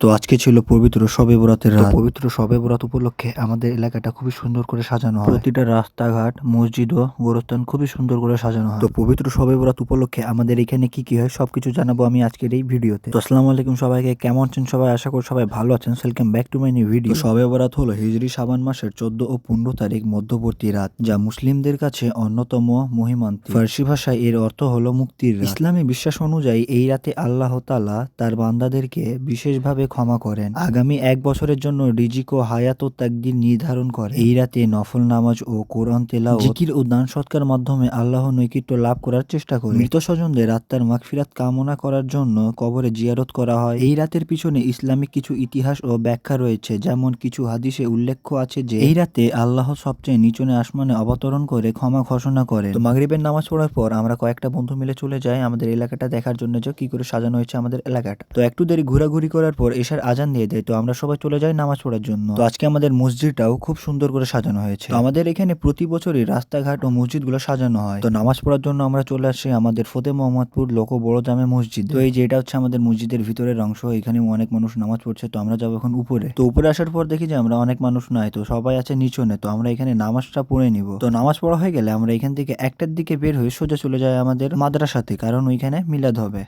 তো আজকে ছিল পবিত্র শবে বরাতের রাত। পবিত্র শবে বরাত উপলক্ষে আমাদের এলাকাটা খুবই সুন্দর করে সাজানো হয়। প্রতিটা রাস্তাঘাট মসজিদ ও গোরস্থান খুবই সুন্দর করে সাজানো হয়। তো পবিত্র শবে বরাত উপলক্ষে আমাদের এখানে কি কি হয় সবকিছু জানাব আমি আজকের এই ভিডিওতে। তো আসসালামু আলাইকুম সবাইকে কেমন আছেন সবাই? আশা করি সবাই ভালো আছেন। Welcome back to my new video Shab-e-Barat হলো হিজরি সাবান মাসের চোদ্দ ও পনেরো তারিখ মধ্যবর্তী রাত যা মুসলিমদের কাছে অন্যতম মহিমান্তি ফার্সি ভাষায় এর অর্থ হলো মুক্তির রাত। ইসলামী বিশ্বাস অনুযায়ী এই রাতে আল্লাহ তাআলা তার বান্দাদেরকে বিশেষভাবে ক্ষমা করেন। আগামী এক বছরের জন্য রিজিক ও হায়াত ও তাকদির নির্ধারণ করে এই রাতে নফল নামাজ ও কোরআন তেলাও জিকির ও দান সৎকার মাধ্যমে আল্লাহ নৈকট্য লাভ করার চেষ্টা করে মৃত স্বজনদের আত্মার মাগফিরাত কামনা করার জন্য কবরে জিয়ারত করা হয়। এই রাতের পিছনে ইসলামিক কিছু ইতিহাস ও ব্যাখ্যা রয়েছে, যেমন কিছু হাদিসে উল্লেখ আছে যে, এই রাতে আল্লাহ সবচেয়ে নিচনে আসমানে অবতরণ করে ক্ষমা ঘোষণা করে তো মাগরিবের নামাজ পড়ার পর আমরা কয়েকটা বন্ধু মিলে চলে যাই আমাদের এলাকাটা দেখার জন্য যে কি করে সাজানো হয়েছে আমাদের এলাকাটা। তো একটু দেরি ঘোরাঘুরি করার পর এসার আজান দিয়ে দেয়, তো আমরা সবাই চলে যাই নামাজ পড়ার জন্য। তো আজকে আমাদের মসজিদটাও খুব সুন্দর করে সাজানো হয়েছে। আমাদের এখানে প্রতি বছরই রাস্তাঘাট ও মসজিদগুলো সাজানো হয়। তো নামাজ পড়ার জন্য আমরা চলে আসি আমাদের ফতে মোহাম্মদপুর লোক বড় জামে মসজিদ। তো এই যে এটা হচ্ছে আমাদের মসজিদের ভিতরের অংশ এখানে অনেক মানুষ নামাজ পড়ছে, তো আমরা যাব এখন উপরে। তো উপরে আসার পর দেখি যে আমরা অনেক মানুষ নাই, তো সবাই আছে নিচনে, তো আমরা এখানে নামাজটা পড়ে নিব। তো নামাজ পড়া হয়ে গেলে আমরা এখান থেকে একটার দিকে বের হয়ে সোজা চলে যায় আমাদের মাদ্রাসাতে, কারণ ওইখানে মিলাদ হবে।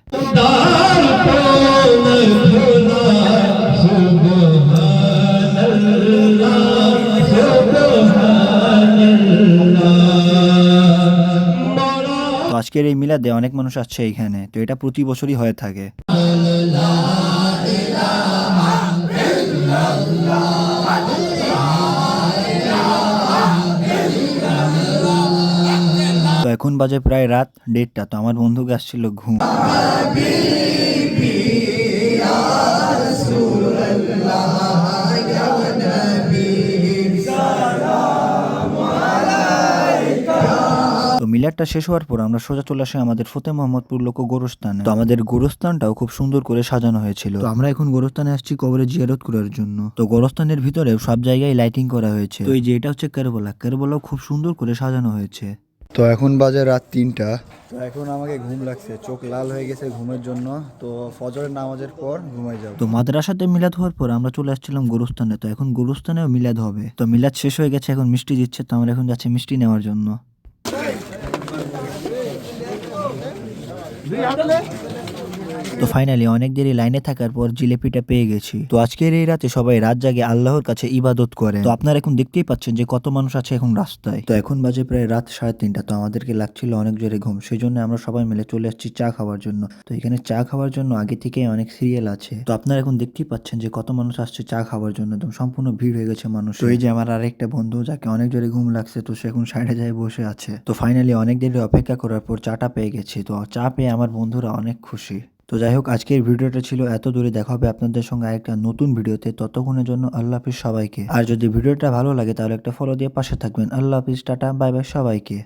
আজকের এই মিলাদে অনেক মানুষ আসছে এখানে তো এটা প্রতি বছরই হয়ে থাকে। তো এখন বাজে প্রায় রাত দেড়টা, তো আমার বন্ধুকে আসছিল ঘুম। তো শেষ হওয়ার পর আমরা সোজা চলে আসি আমাদের ফতে মোহাম্মদপুর লোক গোরস্থানে। তো আমাদের গোরস্থানটাও খুব সুন্দর করে সাজানো হয়েছিল। তো আমরা এখন গোরস্থানে আসছি কবরে জিয়ারত করার জন্য। তো গোরস্থানের ভিতরে সব জায়গায় লাইটিং করা হয়েছে। তো এই যে এটা হচ্ছে কারবলা। কারবলাও খুব সুন্দর করে সাজানো হয়েছে। তো এখন বাজে রাত তিনটা। তো এখন আমাকে ঘুম লাগছে। চোখ লাল হয়ে গেছে ঘুমের জন্য। তো ফজরের নামাজের পর ঘুমাই যাব। তো মাদ্রাসাতে মিলাদ হওয়ার পর আমরা চলে আসছিলাম গোরস্থানে। তো এখন গোরস্থানেও মিলাদ হবে। তো মিলাদ শেষ হয়ে গেছে এখন মিষ্টি দিচ্ছে। তো আমরা এখন যাচ্ছি মিষ্টি নেওয়ার জন্য। দুই হাতে তো ফাইনালি অনেক দেরি লাইনে থাকার পর জিলেপিটা পেয়ে গেছি। তো আজকের এই রাতে সবাই রাত জাগে আল্লাহর কাছে ইবাদত করে। তো আপনারা এখন দেখতেই পাচ্ছেন যে কত মানুষ আছে এখন রাস্তায়। তো এখন বাজে প্রায় রাত সাড়ে তিনটা। তো আমাদেরকে লাগছিল অনেক জোরে ঘুম। সেই জন্য আমরা সবাই মিলে চলে আসছি চা খাওয়ার জন্য। তো এখানে চা খাওয়ার জন্য আগে থেকে অনেক সিরিয়াল আছে। তো আপনারা এখন দেখতেই পাচ্ছেন যে কত মানুষ আসছে চা খাওয়ার জন্য। একদম সম্পূর্ণ ভিড় হয়ে গেছে মানুষ তো এই যে আমার আরেকটা বন্ধু, যাকে অনেক জোরে ঘুম লাগছে, তো সে এখন সাইডে যায় বসে আছে। তো ফাইনালি অনেক দেরি অপেক্ষা করার পর চাটা পেয়ে গেছি। তো চা পেয়ে আমার বন্ধুরা অনেক খুশি। তো যাই হোক, আজকের ভিডিওটা ছিল এত দূরে। দেখা হবে আপনাদের সঙ্গে আরেকটা নতুন ভিডিওতে। ততক্ষণের জন্য আল্লাহ হাফিজ সবাইকে। আর যদি ভিডিওটা ভালো লাগে, তাহলে একটা ফলো দিয়ে পাশে থাকবেন। আল্লাহ হাফিজ, টাটা বাই বাই সবাইকে।